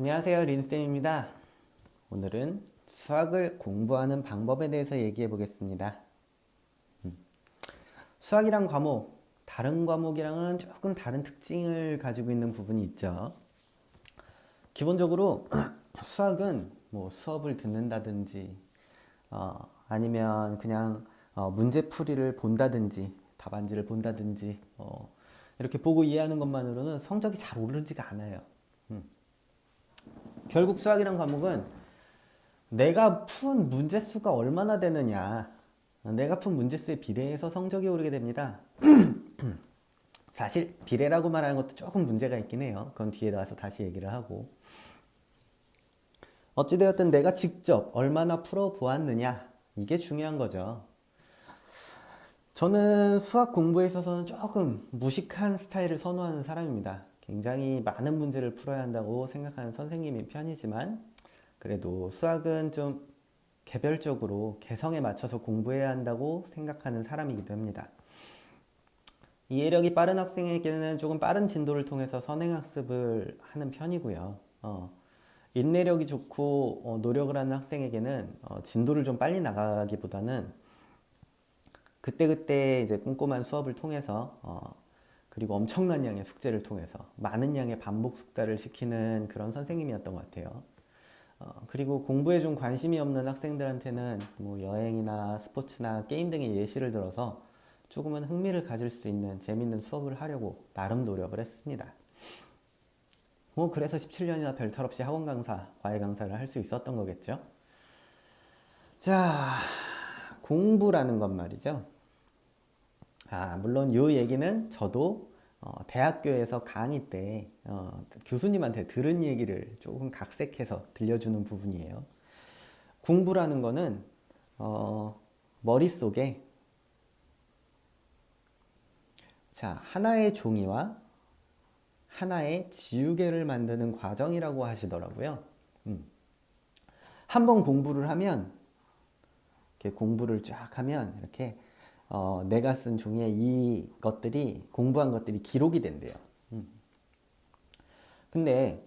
안녕하세요 린쌤입니다. 오늘은 수학을 공부하는 방법에 대해서 얘기해 보겠습니다. 음. 수학이란 과목 다른 과목이랑은 조금 다른 특징을 가지고 있는 부분이 있죠. 기본적으로 수학은 뭐 수업을 듣는다든지 어, 아니면 그냥 어, 문제풀이를 본다든지 답안지를 본다든지 어, 이렇게 보고 이해하는 것만으로는 성적이 잘 오르지가 않아요 결국 수학이란 과목은 내가 푼 문제수가 얼마나 되느냐. 내가 푼 문제수에 비례해서 성적이 오르게 됩니다. 사실 비례라고 말하는 것도 조금 문제가 있긴 해요. 그건 뒤에 나와서 다시 얘기를 하고. 어찌되었든 내가 직접 얼마나 풀어보았느냐. 이게 중요한 거죠. 저는 수학 공부에 있어서는 조금 무식한 스타일을 선호하는 사람입니다 굉장히 많은 문제를 풀어야 한다고 생각하는 선생님인 편이지만 그래도 수학은 좀 개별적으로 개성에 맞춰서 공부해야 한다고 생각하는 사람이기도 합니다. 이해력이 빠른 학생에게는 조금 빠른 진도를 통해서 선행학습을 하는 편이고요. 어, 인내력이 좋고 어, 노력을 하는 학생에게는 어, 진도를 좀 빨리 나가기보다는 그때그때 이제 꼼꼼한 수업을 통해서 어, 그리고 엄청난 양의 숙제를 통해서 많은 양의 반복 숙달을 시키는 그런 선생님이었던 것 같아요. 어, 그리고 공부에 좀 관심이 없는 학생들한테는 뭐 여행이나 스포츠나 게임 등의 예시를 들어서 조금은 흥미를 가질 수 있는 재밌는 수업을 하려고 나름 노력을 했습니다. 뭐 그래서 17년이나 별탈 없이 학원 강사, 과외 강사를 할 수 있었던 거겠죠. 자, 공부라는 것 말이죠. 아, 물론 이 얘기는 저도 어, 대학교에서 강의 때 어, 교수님한테 들은 얘기를 조금 각색해서 들려주는 부분이에요. 공부라는 거는 어, 머릿속에 자, 하나의 종이와 하나의 지우개를 만드는 과정이라고 하시더라고요. 음. 한번 공부를 하면 이렇게 공부를 쫙 하면 이렇게 어, 내가 쓴 종이에 이 것들이 공부한 것들이 기록이 된대요. 음. 근데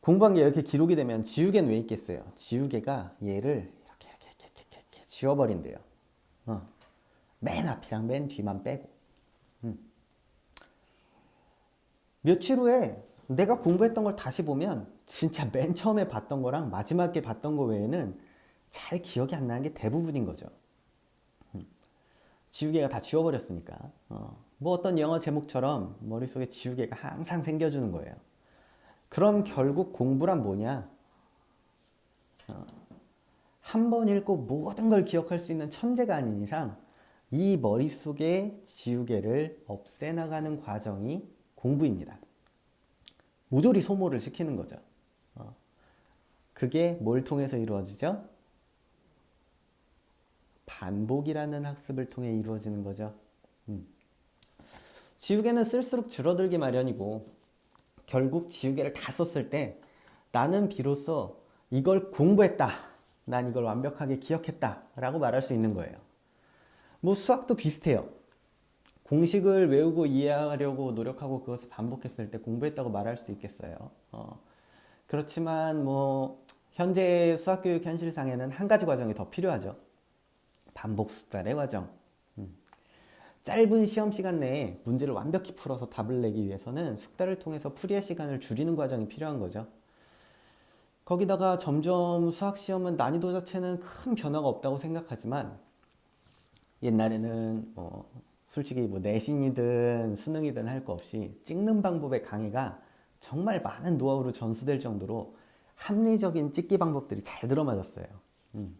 공부한 게 이렇게 기록이 되면 지우개는 왜 있겠어요? 지우개가 얘를 이렇게 이렇게 이렇게 이렇게, 이렇게 지워버린대요. 어. 맨 앞이랑 맨 뒤만 빼고. 음. 며칠 후에 내가 공부했던 걸 다시 보면 진짜 맨 처음에 봤던 거랑 마지막에 봤던 거 외에는 잘 기억이 안 나는 게 대부분인 거죠. 지우개가 다 지워버렸으니까. 어, 뭐 어떤 영어 제목처럼 머릿속에 지우개가 항상 생겨주는 거예요. 그럼 결국 공부란 뭐냐? 어, 한번 읽고 모든 걸 기억할 수 있는 천재가 아닌 이상 이 머릿속에 지우개를 없애나가는 과정이 공부입니다. 모조리 소모를 시키는 거죠. 어, 그게 뭘 통해서 이루어지죠? 반복이라는 학습을 통해 이루어지는 거죠. 음. 지우개는 쓸수록 줄어들기 마련이고 결국 지우개를 다 썼을 때 나는 비로소 이걸 공부했다. 난 이걸 완벽하게 기억했다. 라고 말할 수 있는 거예요. 뭐 수학도 비슷해요. 공식을 외우고 이해하려고 노력하고 그것을 반복했을 때 공부했다고 말할 수 있겠어요. 어. 그렇지만 뭐 현재 수학교육 현실상에는 한 가지 과정이 더 필요하죠. 반복 숙달의 과정. 음. 짧은 시험 시간 내에 문제를 완벽히 풀어서 답을 내기 위해서는 숙달을 통해서 풀이의 시간을 줄이는 과정이 필요한 거죠. 거기다가 점점 수학 시험은 난이도 자체는 큰 변화가 없다고 생각하지만 옛날에는 뭐 솔직히 뭐 내신이든 수능이든 할 거 없이 찍는 방법의 강의가 정말 많은 노하우로 전수될 정도로 합리적인 찍기 방법들이 잘 들어맞았어요. 음.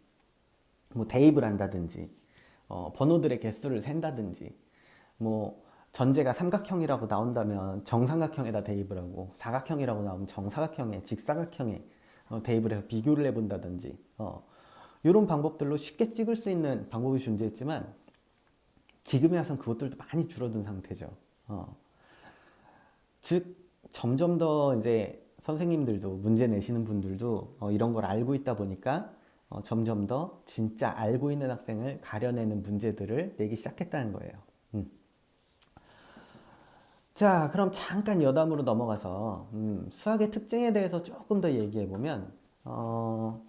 뭐 대입을 한다든지 어, 번호들의 개수를 센다든지 뭐 전제가 삼각형이라고 나온다면 정삼각형에다 대입을 하고 사각형이라고 나오면 정사각형에 직사각형에 어, 대입을 해서 비교를 해본다든지 어, 이런 방법들로 쉽게 찍을 수 있는 방법이 존재했지만 지금에 와선 그것들도 많이 줄어든 상태죠. 어. 즉 점점 더 이제 선생님들도 문제 내시는 분들도 어, 이런 걸 알고 있다 보니까 어, 점점 더 진짜 알고 있는 학생을 가려내는 문제들을 내기 시작했다는 거예요. 음. 자, 그럼 잠깐 여담으로 넘어가서 음, 수학의 특징에 대해서 조금 더 얘기해 보면 어,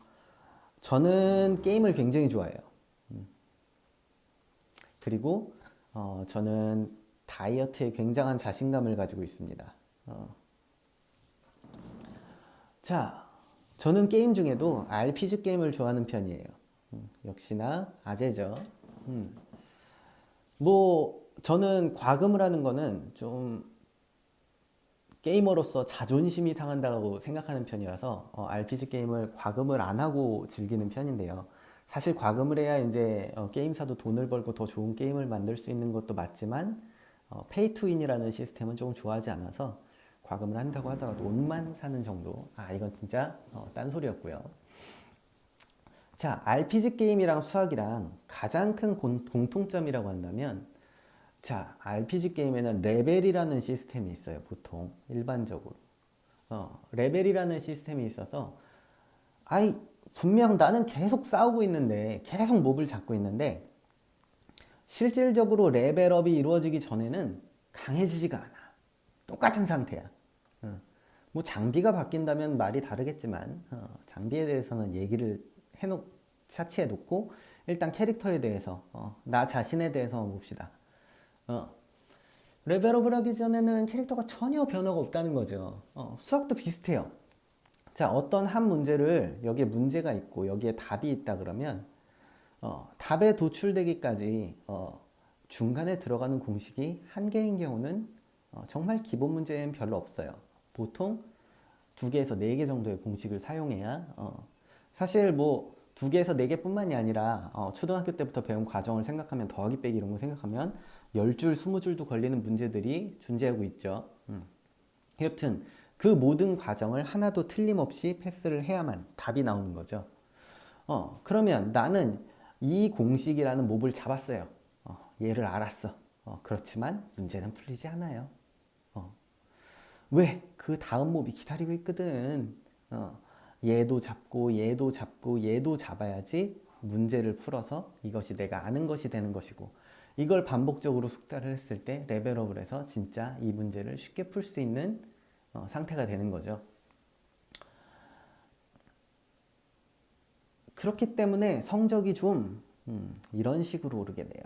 저는 게임을 굉장히 좋아해요. 음. 그리고 어, 저는 다이어트에 굉장한 자신감을 가지고 있습니다. 어. 자, 저는 게임 중에도 RPG 게임을 좋아하는 편이에요. 음, 역시나 아재죠. 음. 뭐 저는 과금을 하는 거는 좀 게이머로서 자존심이 상한다고 생각하는 편이라서 어, RPG 게임을 과금을 안 하고 즐기는 편인데요. 사실 과금을 해야 이제 어, 게임사도 돈을 벌고 더 좋은 게임을 만들 수 있는 것도 맞지만 어, 페이 투윈이라는 시스템은 조금 좋아하지 않아서 과금을 한다고 하더라도 옷만 사는 정도. 아 이건 진짜 어, 딴소리였고요. 자, RPG 게임이랑 수학이랑 가장 큰 공, 공통점이라고 한다면 자, RPG 게임에는 레벨이라는 시스템이 있어요, 보통. 일반적으로. 어, 레벨이라는 시스템이 있어서, 아이, 분명 나는 계속 싸우고 있는데, 계속 몹을 잡고 있는데, 실질적으로 레벨업이 이루어지기 전에는 강해지지가 않아. 똑같은 상태야. 어. 뭐 장비가 바뀐다면 말이 다르겠지만, 어, 장비에 대해서는 얘기를 해놓, 차치해 놓고, 일단 캐릭터에 대해서, 어, 나 자신에 대해서 봅시다. 어. 레벨업을 하기 전에는 캐릭터가 전혀 변화가 없다는 거죠. 어, 수학도 비슷해요. 자, 어떤 한 문제를 여기에 문제가 있고 여기에 답이 있다 그러면 어, 답에 도출되기까지 어, 중간에 들어가는 공식이 한 개인 경우는 어, 정말 기본 문제엔 별로 없어요. 보통 두 개에서 네 개 정도의 공식을 사용해야 어, 사실 뭐 두 개에서 네 개뿐만이 아니라 어, 초등학교 때부터 배운 과정을 생각하면 더하기 빼기 이런 거 생각하면 10줄, 20줄도 걸리는 문제들이 존재하고 있죠. 음. 여튼 그 모든 과정을 하나도 틀림없이 패스를 해야만 답이 나오는 거죠. 어, 그러면 나는 이 공식이라는 몹을 잡았어요. 어, 얘를 알았어. 어, 그렇지만 문제는 풀리지 않아요. 어. 왜? 그 다음 몹이 기다리고 있거든. 어, 얘도 잡고 얘도 잡고 얘도 잡아야지 문제를 풀어서 이것이 내가 아는 것이 되는 것이고 이걸 반복적으로 숙달을 했을 때 레벨업을 해서 진짜 이 문제를 쉽게 풀 수 있는 어, 상태가 되는 거죠. 그렇기 때문에 성적이 좀 음, 이런 식으로 오르게 돼요.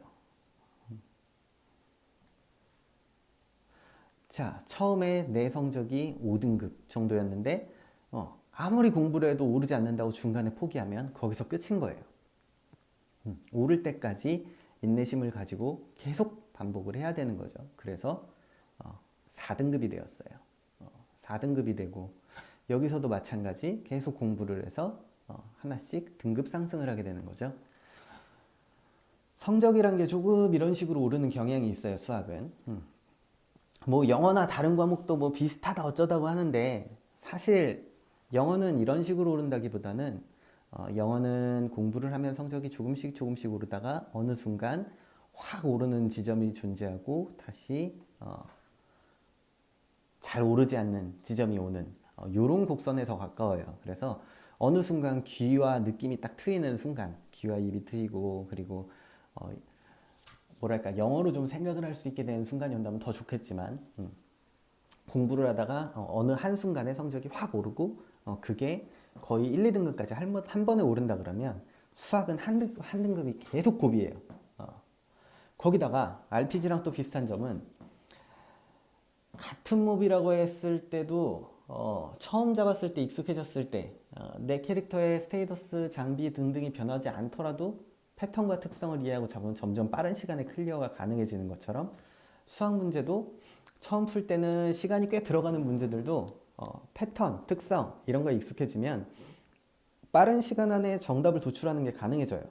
자, 처음에 내 성적이 5등급 정도였는데 어, 아무리 공부를 해도 오르지 않는다고 중간에 포기하면 거기서 끝인 거예요. 음, 오를 때까지 인내심을 가지고 계속 반복을 해야 되는 거죠. 그래서 어, 4등급이 되었어요. 어, 4등급이 되고 여기서도 마찬가지 계속 공부를 해서 어, 하나씩 등급 상승을 하게 되는 거죠. 성적이란 게 조금 이런 식으로 오르는 경향이 있어요. 수학은. 음. 뭐 영어나 다른 과목도 뭐 비슷하다 어쩌다고 하는데 사실 영어는 이런 식으로 오른다기보다는 어, 영어는 공부를 하면 성적이 조금씩 조금씩 오르다가 어느 순간 확 오르는 지점이 존재하고 다시 어, 잘 오르지 않는 지점이 오는 어, 요런 곡선에 더 가까워요. 그래서 어느 순간 귀와 느낌이 딱 트이는 순간 귀와 입이 트이고 그리고 어, 뭐랄까 영어로 좀 생각을 할 수 있게 되는 순간이 온다면 더 좋겠지만 음, 공부를 하다가 어, 어느 한 순간에 성적이 확 오르고 어, 그게 거의 1, 2등급까지 한, 번, 한 번에 오른다 그러면 수학은 한, 등, 한 등급이 계속 고비예요. 어. 거기다가 RPG랑 또 비슷한 점은 같은 몹이라고 했을 때도 어, 처음 잡았을 때 익숙해졌을 때내 어, 캐릭터의 스테이터스, 장비 등등이 변하지 않더라도 패턴과 특성을 이해하고 잡으면 점점 빠른 시간에 클리어가 가능해지는 것처럼 수학 문제도 처음 풀 때는 시간이 꽤 들어가는 문제들도 어, 패턴, 특성 이런 거에 익숙해지면 빠른 시간 안에 정답을 도출하는 게 가능해져요.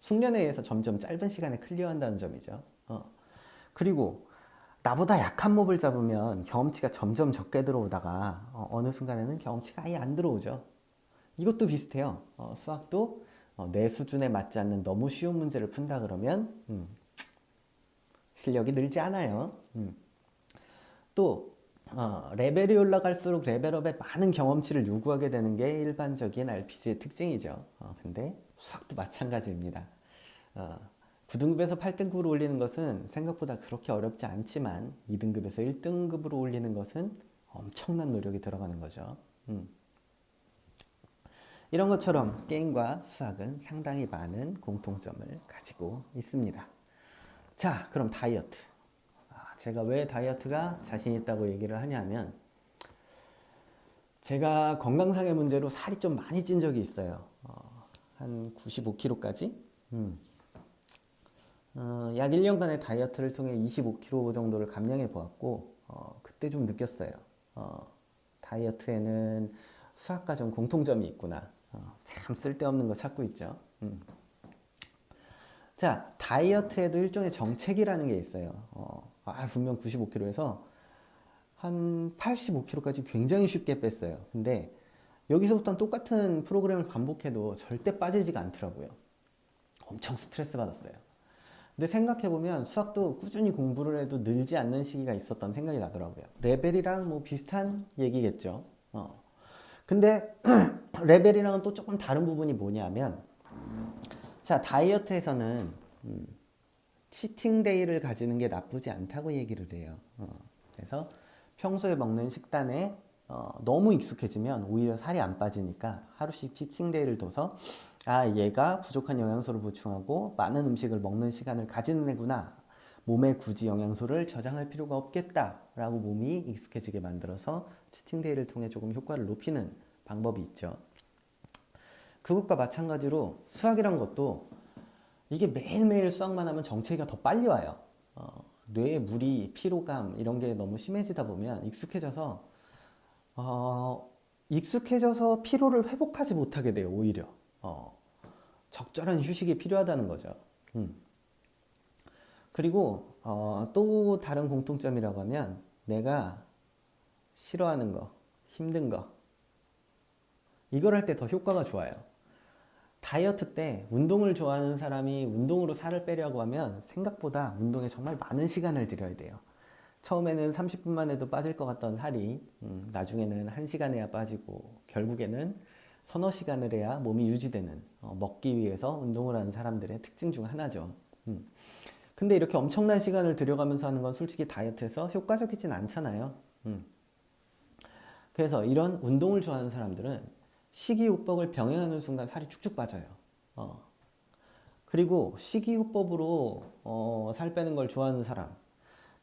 숙련에 의해서 점점 짧은 시간에 클리어한다는 점이죠. 어. 그리고 나보다 약한 몹을 잡으면 경험치가 점점 적게 들어오다가 어, 느 순간에는 경험치가 아예 안 들어오죠. 이것도 비슷해요. 어, 수학도 어, 내 수준에 맞지 않는 너무 쉬운 문제를 푼다 그러면 음, 실력이 늘지 않아요. 음. 또 어, 레벨이 올라갈수록 레벨업에 많은 경험치를 요구하게 되는 게 일반적인 RPG의 특징이죠. 어, 근데 수학도 마찬가지입니다. 어, 9등급에서 8등급으로 올리는 것은 생각보다 그렇게 어렵지 않지만 2등급에서 1등급으로 올리는 것은 엄청난 노력이 들어가는 거죠. 음. 이런 것처럼 게임과 수학은 상당히 많은 공통점을 가지고 있습니다. 자, 그럼 다이어트. 아, 제가 왜 다이어트가 자신 있다고 얘기를 하냐면 제가 건강상의 문제로 살이 좀 많이 찐 적이 있어요. 어, 한 95kg까지. 음. 어, 약 1년간의 다이어트를 통해 25kg 정도를 감량해 보았고 어, 그때 좀 느꼈어요. 어, 다이어트에는 수학과 좀 공통점이 있구나. 어, 참 쓸데없는 거 찾고 있죠. 음. 자, 다이어트에도 일종의 정책이라는 게 있어요. 어, 아, 분명 95kg에서 한 85kg까지 굉장히 쉽게 뺐어요. 근데 여기서부터는 똑같은 프로그램을 반복해도 절대 빠지지가 않더라고요. 엄청 스트레스 받았어요. 근데 생각해보면 수학도 꾸준히 공부를 해도 늘지 않는 시기가 있었던 생각이 나더라고요. 레벨이랑 뭐 비슷한 얘기겠죠. 어. 근데 레벨이랑은 또 조금 다른 부분이 뭐냐면 자 다이어트에서는 음, 치팅 데이를 가지는 게 나쁘지 않다고 얘기를 해요. 어. 그래서 평소에 먹는 식단에 어, 너무 익숙해지면 오히려 살이 안 빠지니까 하루씩 치팅 데이를 둬서 아 얘가 부족한 영양소를 보충하고 많은 음식을 먹는 시간을 가지는 애구나 몸에 굳이 영양소를 저장할 필요가 없겠다라고 몸이 익숙해지게 만들어서 치팅데이를 통해 조금 효과를 높이는 방법이 있죠 그것과 마찬가지로 수학이란 것도 이게 매일매일 수학만 하면 정체기가 더 빨리 와요 어, 뇌의 무리, 피로감 이런 게 너무 심해지다 보면 익숙해져서 어, 익숙해져서 피로를 회복하지 못하게 돼요 오히려 어, 적절한 휴식이 필요하다는 거죠. 음. 그리고 어, 또 다른 공통점이라고 하면 내가 싫어하는 거, 힘든 거 이걸 할 때 더 효과가 좋아요. 다이어트 때 운동을 좋아하는 사람이 운동으로 살을 빼려고 하면 생각보다 운동에 정말 많은 시간을 들여야 돼요. 처음에는 30분만 해도 빠질 것 같던 살이 음, 나중에는 1시간 해야 빠지고 결국에는 서너 시간을 해야 몸이 유지되는 어, 먹기 위해서 운동을 하는 사람들의 특징 중 하나죠. 음. 근데 이렇게 엄청난 시간을 들여가면서 하는 건 솔직히 다이어트에서 효과적이진 않잖아요. 음. 그래서 이런 운동을 좋아하는 사람들은 식이요법을 병행하는 순간 살이 쭉쭉 빠져요. 어. 그리고 식이요법으로 어, 살 빼는 걸 좋아하는 사람.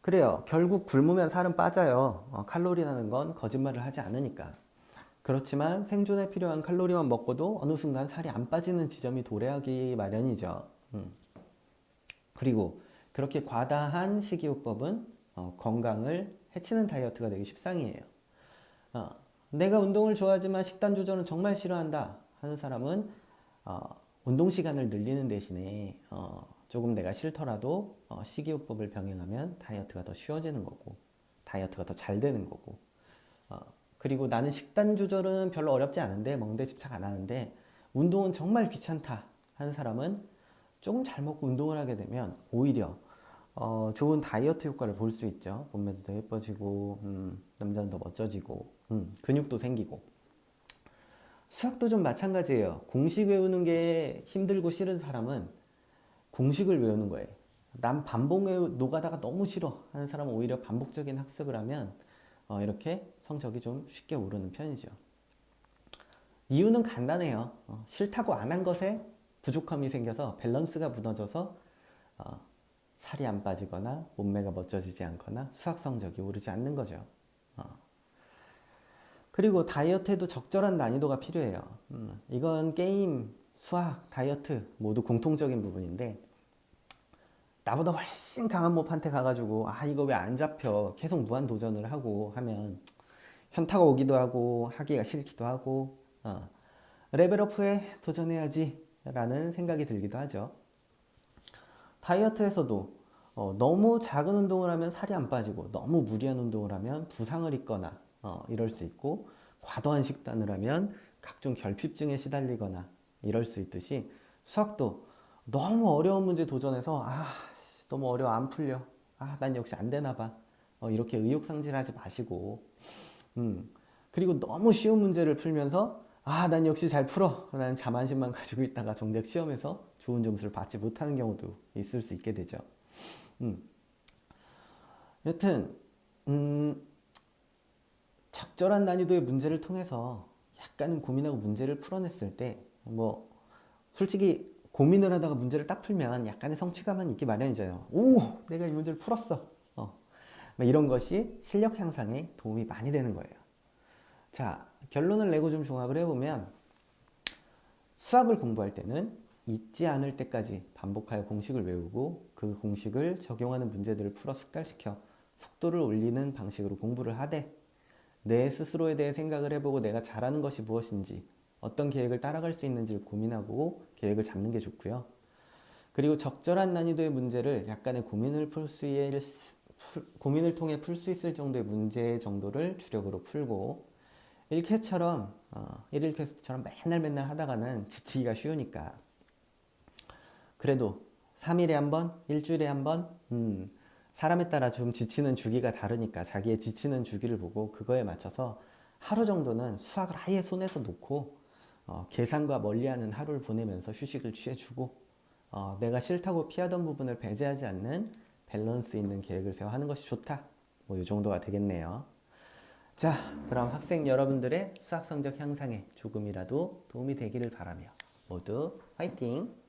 그래요. 결국 굶으면 살은 빠져요. 어, 칼로리 나는 건 거짓말을 하지 않으니까. 그렇지만 생존에 필요한 칼로리만 먹고도 어느 순간 살이 안 빠지는 지점이 도래하기 마련이죠. 음. 그리고 그렇게 과다한 식이요법은 어, 건강을 해치는 다이어트가 되기 십상이에요. 어, 내가 운동을 좋아하지만 식단 조절은 정말 싫어한다 하는 사람은 어, 운동 시간을 늘리는 대신에 어, 조금 내가 싫더라도 어, 식이요법을 병행하면 다이어트가 더 쉬워지는 거고 다이어트가 더 잘 되는 거고 어, 그리고 나는 식단 조절은 별로 어렵지 않은데 먹는데 집착 안 하는데 운동은 정말 귀찮다 하는 사람은 조금 잘 먹고 운동을 하게 되면 오히려 어, 좋은 다이어트 효과를 볼 수 있죠. 몸매도 더 예뻐지고 음, 남자는 더 멋져지고 음, 근육도 생기고 수학도 좀 마찬가지예요. 공식 외우는 게 힘들고 싫은 사람은 공식을 외우는 거예요. 난 반복 외우 노가다가 너무 싫어 하는 사람은 오히려 반복적인 학습을 하면 어, 이렇게 성적이 좀 쉽게 오르는 편이죠. 이유는 간단해요. 어, 싫다고 안 한 것에 부족함이 생겨서 밸런스가 무너져서 어, 살이 안 빠지거나 몸매가 멋져지지 않거나 수학 성적이 오르지 않는 거죠. 어. 그리고 다이어트에도 적절한 난이도가 필요해요. 음, 이건 게임, 수학, 다이어트 모두 공통적인 부분인데 나보다 훨씬 강한 몹한테 가가지고 아 이거 왜 안 잡혀 계속 무한 도전을 하고 하면 현타가 오기도 하고 하기가 싫기도 하고 어, 레벨업에 도전해야지 라는 생각이 들기도 하죠. 다이어트에서도 어, 너무 작은 운동을 하면 살이 안 빠지고 너무 무리한 운동을 하면 부상을 입거나 어, 이럴 수 있고 과도한 식단을 하면 각종 결핍증에 시달리거나 이럴 수 있듯이 수학도 너무 어려운 문제 도전해서 아 너무 어려워 안 풀려. 아 난 역시 안 되나 봐. 어, 이렇게 의욕상실하지 마시고. 음. 그리고 너무 쉬운 문제를 풀면서 아 난 역시 잘 풀어 난 자만심만 가지고 있다가 정작 시험에서 좋은 점수를 받지 못하는 경우도 있을 수 있게 되죠. 음. 여튼 음, 적절한 난이도의 문제를 통해서 약간은 고민하고 문제를 풀어냈을 때 뭐 솔직히 고민을 하다가 문제를 딱 풀면 약간의 성취감은 있기 마련이잖아요. 오, 내가 이 문제를 풀었어. 어. 뭐 이런 것이 실력 향상에 도움이 많이 되는 거예요. 자, 결론을 내고 좀 종합을 해보면 수학을 공부할 때는 잊지 않을 때까지 반복하여 공식을 외우고 그 공식을 적용하는 문제들을 풀어 숙달시켜 속도를 올리는 방식으로 공부를 하되 내 스스로에 대해 생각을 해보고 내가 잘하는 것이 무엇인지 어떤 계획을 따라갈 수 있는지를 고민하고 계획을 잡는 게 좋고요. 그리고 적절한 난이도의 문제를 약간의 고민을 풀수 풀- 고민을 통해 풀 수 있을 정도의 문제 정도를 주력으로 풀고 1캐처럼 어, 1일 퀘스트처럼 맨날 맨날 하다가는 지치기가 쉬우니까 그래도 3일에 한 번, 일주일에 한 번, 음, 사람에 따라 좀 지치는 주기가 다르니까 자기의 지치는 주기를 보고 그거에 맞춰서 하루 정도는 수학을 아예 손에서 놓고 어, 계산과 멀리하는 하루를 보내면서 휴식을 취해주고 어, 내가 싫다고 피하던 부분을 배제하지 않는 밸런스 있는 계획을 세워 하는 것이 좋다. 뭐 이 정도가 되겠네요. 자, 그럼 학생 여러분들의 수학 성적 향상에 조금이라도 도움이 되기를 바라며 모두 화이팅!